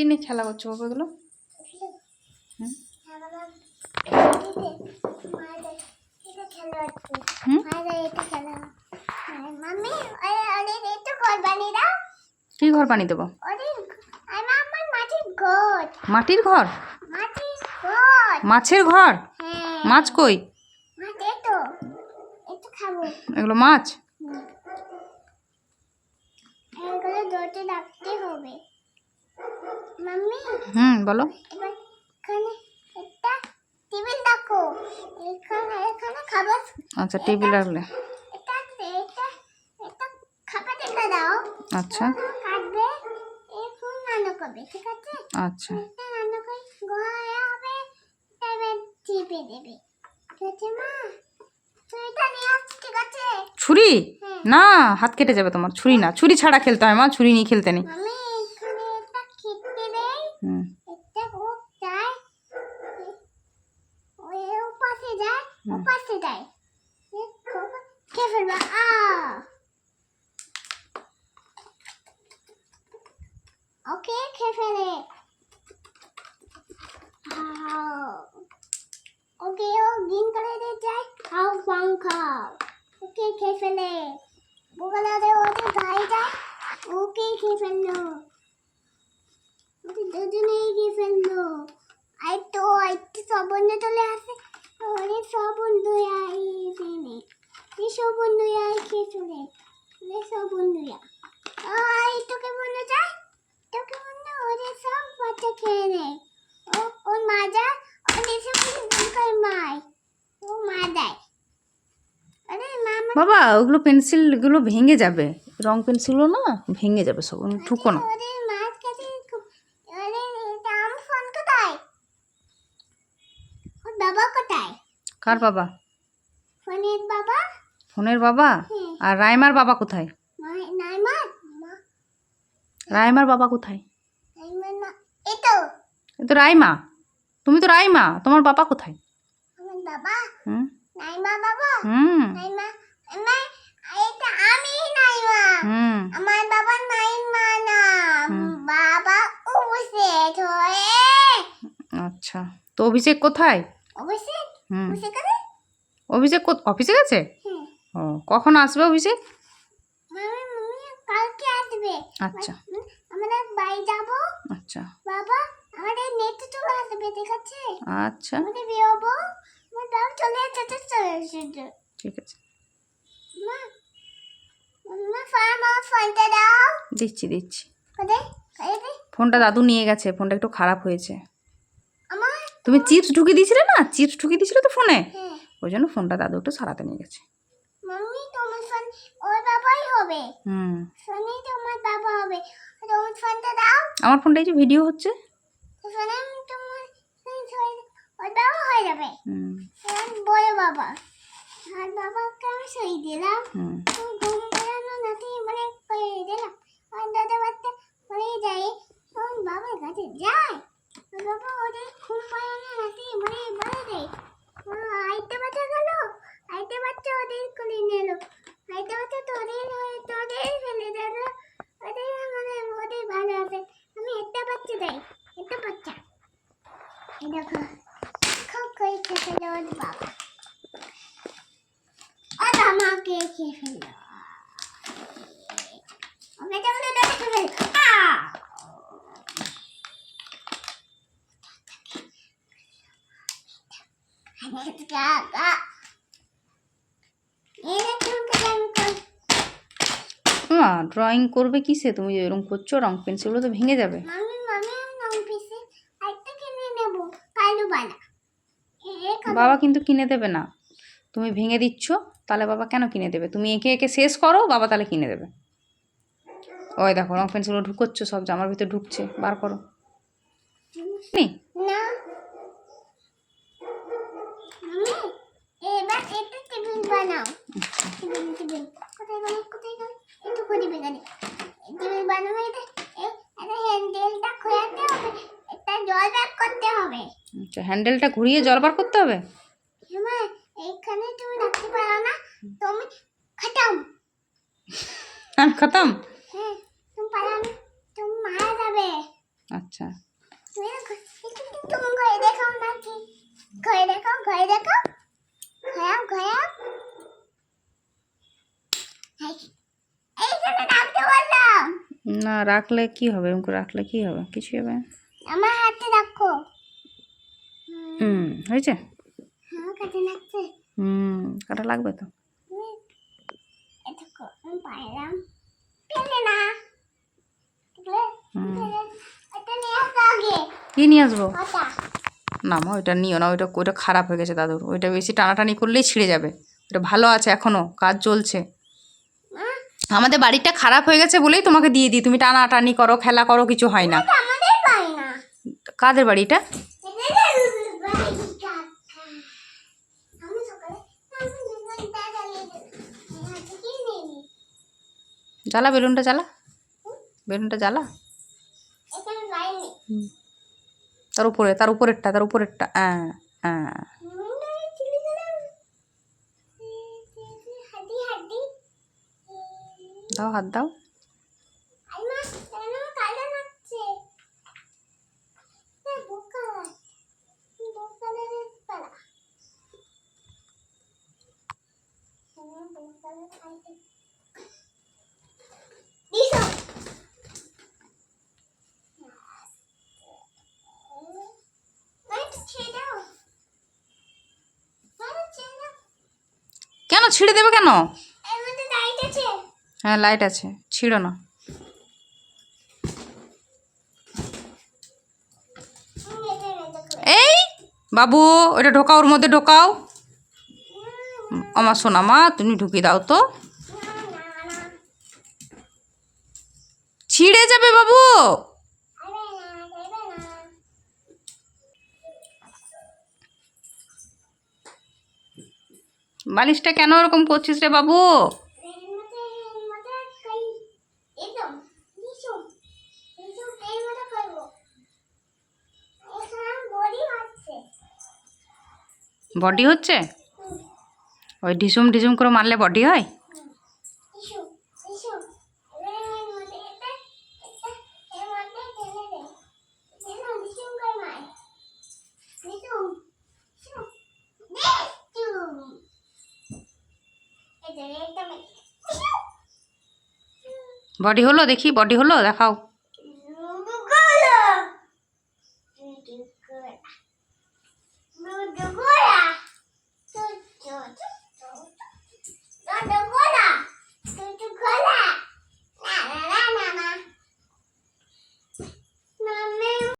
কি খেলা করছ বাবা এগুলো? কি ঘর বানিয়ে দেবো? মাটির ঘর? মাছের ঘর? মাছ কই? এগুলো মাছ? এগুলো হবে। হুম বলো। আচ্ছা টেবিল রাখলে। আচ্ছা। আচ্ছা। ছুরি? হ্যাঁ। না হাত কেটে যাবে তোমার। ছুরি না ছুরি ছাড়া খেলতে হয় মা ছুরি নিয়ে খেলতে নেই। আ। ওকে খেয়ে ফেলে। ওকে ও গ্রিন কালারের যায়। খাও পাং খাও। ওকে খেয়ে ফেলে। বোকালারে ওদের গায়ে যায়। ওকে খেয়ে ফেলল। চলে আসে সব তোকে সব খেয়ে ও মায় মা বাবা, ওগুলো পেন্সিলগুলো ভেঙে যাবে। রং পেন্সিলগুলো না, ভেঙে যাবে সব ঠুকো না ওদের মাছ কাছে খুব আরে এটা আমার ফোন কোথায় ওর বাবা কোথায় কার বাবা? ফোনের বাবা? ফোনের বাবা? হ্যাঁ। আর রাইমার বাবা কোথায়? রাইমার বাবা কোথায়? এ তো। রাইমা। তুমি তো রাইমা। তোমার বাবা কোথায়? আমার বাবা? হুম? নাই বাবা? হুম। নাই এটা আমি নাই মা হুম। আমার বাবা নাই মা না বাবা উপস্থিত আচ্ছা। তো অভিষেক কোথায়? অবশ্যই হুম। অভিষেক অফিসে গেছে? ও কখন আসবে অভিষেক? কালকে আসবে। আচ্ছা। হুম, আমরা বাড়ি যাব। আচ্ছা। বাবা আমাদের নেট চলে আসবে ঠিক আছে আচ্ছা। আমাদের বেরোবো। আমার বাবা চলে এসেছে ঠিক আছে। মা মা ফার্ম আমার ফোনটা দাও। দিচ্ছি ফোনটা দাদু নিয়ে গেছে ফোনটা একটু খারাপ হয়েছে। তুমি চিপস ঢুকিয়ে দিয়েছিলে না? চিপস ঢুকিয়ে দিয়েছিলে তো ফোনে? হ্যাঁ। ওই জন্য ফোনটা দাদু একটু সারাতে নিয়ে গেছে। মাম্মি তোমার ফোন ওর বাবাই হবে। হুম। ফোনে তোমার বাবা হবে। তোমার ফোনটা দাও। আমার ফোনটা এই যে ভিডিও হচ্ছে। ফোনে তোমার ওর বাবা হয়ে যাবে। হুম। বড় বাবা। আর বাবাকে আমি সই দিলাম। হুম। ঘুম পাড়ানো নাতি মানে করে দিলাম। আর দাদা যায়। তখন বাবার কাছে যায়। বাবা। একটা বাচ্চা দেয় একটা বাচ্চা দেখো, খুব করে ফেলো ওর বাবা। আর আমাকে খেয়ে ফেলল ওকে যেমন এটা খেয়ে ফেল আ! কাকা এই দেখুন আমি করি মা ড্রয়িং করবে কিসে? তুমি এরকম করছ রং পেন্সিলগুলো তো ভেঙে যাবে। বাবা কিন্তু কিনে দেবে না। তুমি ভেঙে দিচ্ছ তাহলে বাবা কেন কিনে দেবে? তুমি একে একে শেষ করো বাবা তাহলে কিনে দেবে। ওই দেখো রং পেন্সিলগুলো ঢুকোচ্ছ সব জামার ভিতরে ঢুকছে বার করো। নি এটা টেবিল বানাও টেবিল টেবিল কোথায় গেল কোথায় গেল একটু করে বেগানে টেবিল বানাবো এটা এটা হ্যান্ডেলটা খোলাতে হবে এটা জল ব্যাগ করতে হবে আচ্ছা হ্যান্ডেলটা ঘুরিয়ে জল বার করতে হবে? হ্যাঁ এইখানে তুমি রাখতে পারো না তুমি খতম। আমি খতম? হ্যাঁ তুমি পারো না তুমি মারা যাবে। আচ্ছা। তুমি ঘরে দেখাও ঘরে দেখাও ঘয়াও বললাম। না রাখলে কি হবে? এরকম রাখলে কি হবে? কিছু হবে। আমার হাতে রাখো হুম হয়েছে? হ্যাঁ কাটে হুম কাটা লাগবে তো। পাইলাম। পেলে না। কি নিয়ে আসব? না মা ওইটা নিও না ওইটা ওইটা খারাপ হয়ে গেছে দাদুর। ওইটা বেশি টানাটানি করলেই ছিঁড়ে যাবে। ওটা ভালো আছে এখনও কাজ চলছে। আমাদের বাড়িটা খারাপ হয়ে গেছে বলেই তোমাকে দিয়ে দিই। তুমি টানাটানি করো খেলা করো কিছু হয় না। কাদের বাড়িটা? জ্বালা বেলুনটা জ্বালা। বেলুনটা জ্বালা। হুম। তার উপরে তার উপরেরটা তার উপরেরটা হ্যাঁ হ্যাঁ। দাও হাত দাও আই মা, কেন কালো লাগছে? এ, বোকা। বোকালের পালা। হুম, বোকালের খাইতে। দিছো। মা, একটু ছেড়ে দাও। মা, একটু ছেড়ে দাও। কেন ছিঁড়ে দেবে কেন? হ্যাঁ লাইট আছে। ছিঁড়ো না। এই বাবু ওটা ঢোকাও ওর মধ্যে ঢোকাও। আমার সোনা মা তুমি ঢুকিয়ে দাও তো। ছিঁড়ে যাবে বাবু। বালিশটা কেন ওরকম করছিস রে বাবু? বডি হচ্ছে? ওই ডিসুম ঢিসুম করে মারলে বডি হয়? বডি হলো দেখি বডি হলো দেখাও।